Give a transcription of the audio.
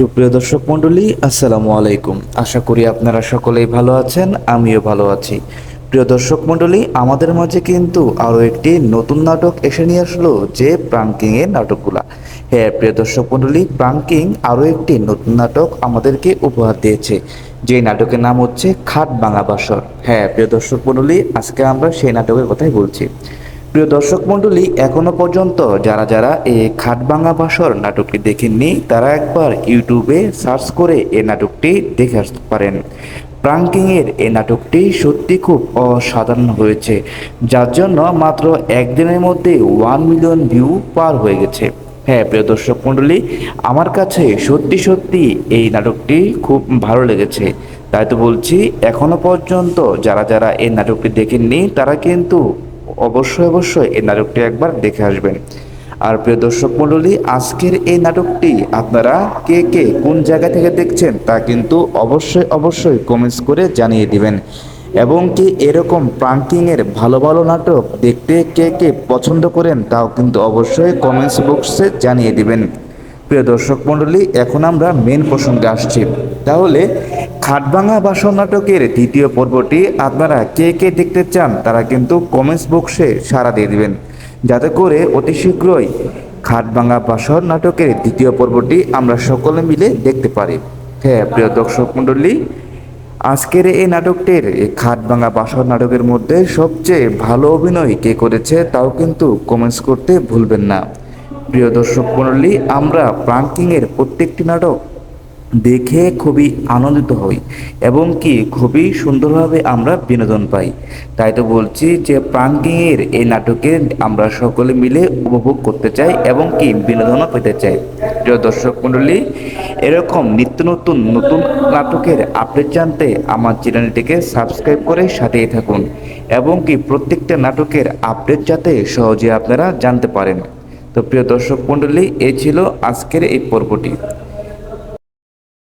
সুপ্রিয় দর্শক মণ্ডলী, আসসালামু আলাইকুম। আশা করি আপনারা সকলেই ভালো আছেন, আমিও ভালো আছি। প্রিয় দর্শক মণ্ডলী, আমাদের মাঝে কিন্তু আরও একটি নতুন নাটক এসে নিয়ে আসলো, যে প্রাঙ্কিংয়ের নাটকগুলা। হ্যাঁ প্রিয় দর্শক মণ্ডলী, প্রাঙ্কিং আরও একটি নতুন নাটক আমাদেরকে উপহার দিয়েছে। যে নাটকের নাম হচ্ছে খাট ভাঙা বাসর। হ্যাঁ প্রিয় দর্শক মণ্ডলী, আজকে আমরা সেই নাটকের কথাই বলছি। প্রিয় দর্শক মণ্ডলী, এখনও পর্যন্ত যারা যারা এই খাটভাঙা বাসর নাটকটি দেখেননি, তারা একবার ইউটিউবে সার্চ করে এই নাটকটি দেখে আসতে পারেন। প্রাঙ্কিংয়ের এই নাটকটি সত্যি খুব অসাধারণ হয়েছে, যার জন্য মাত্র একদিনের মধ্যে ওয়ান মিলিয়ন ভিউ পার হয়ে গেছে। হ্যাঁ প্রিয় দর্শক মণ্ডলী, আমার কাছে সত্যি সত্যি এই নাটকটি খুব ভালো লেগেছে। তাই তো বলছি, এখনও পর্যন্ত যারা যারা এই নাটকটি দেখেননি, তারা কিন্তু অবশ্যই অবশ্যই এই নাটকটি একবার দেখে আসবেন। আর প্রিয় দর্শক মণ্ডলী, আজকের এই নাটকটি আপনারা কে কে কোন জায়গা থেকে দেখছেন তা কিন্তু অবশ্যই অবশ্যই কমেন্টস করে জানিয়ে দিবেন। এবং কি এরকম প্রাঙ্কিংয়ের ভালো ভালো নাটক দেখতে কে কে পছন্দ করেন তাও কিন্তু অবশ্যই কমেন্টস বক্সে জানিয়ে দিবেন। প্রিয় দর্শক মণ্ডলী, এখন আমরা মেন প্রসঙ্গে আসছি। তাহলে খাটভাঙা বাসন নাটকের দ্বিতীয় পর্বটি আপনারা কে কে দেখতে চান, তারা কিন্তু কমেন্টস বক্সে সাড়া দিয়ে দিবেন। যাতে করে অতি শীঘ্রই খাটভাঙা বাসন নাটকের দ্বিতীয় পর্বটি আমরা সকলে মিলে দেখতে পারি। হ্যাঁ প্রিয় দর্শক মণ্ডলী, আজকের এই নাটকটির এই খাটভাঙা বাসর নাটকের মধ্যে সবচেয়ে ভালো অভিনয় কে করেছে তাও কিন্তু কমেন্টস করতে ভুলবেন না। প্রিয় দর্শক মণ্ডলী, আমরা প্রাঙ্কিংয়ের প্রত্যেকটি নাটক দেখে খুবই আনন্দিত হই এবং কি খুবই সুন্দরভাবে আমরা বিনোদন পাই। তাই তো বলছি যে প্রাঙ্কিংয়ের এই নাটকে আমরা সকলে মিলে উপভোগ করতে চাই এবং কি বিনোদনও পেতে চাই। প্রিয় দর্শক মণ্ডলী, এরকম নিত্য নতুন নতুন নাটকের আপডেট জানতে আমার চ্যানেলটিকে সাবস্ক্রাইব করে সাথেই থাকুন এবং কি প্রত্যেকটা নাটকের আপডেট যাতে সহজে আপনারা জানতে পারেন। তো প্রিয় দর্শক মণ্ডলী এই ছিল আজকের এই পর্বটি।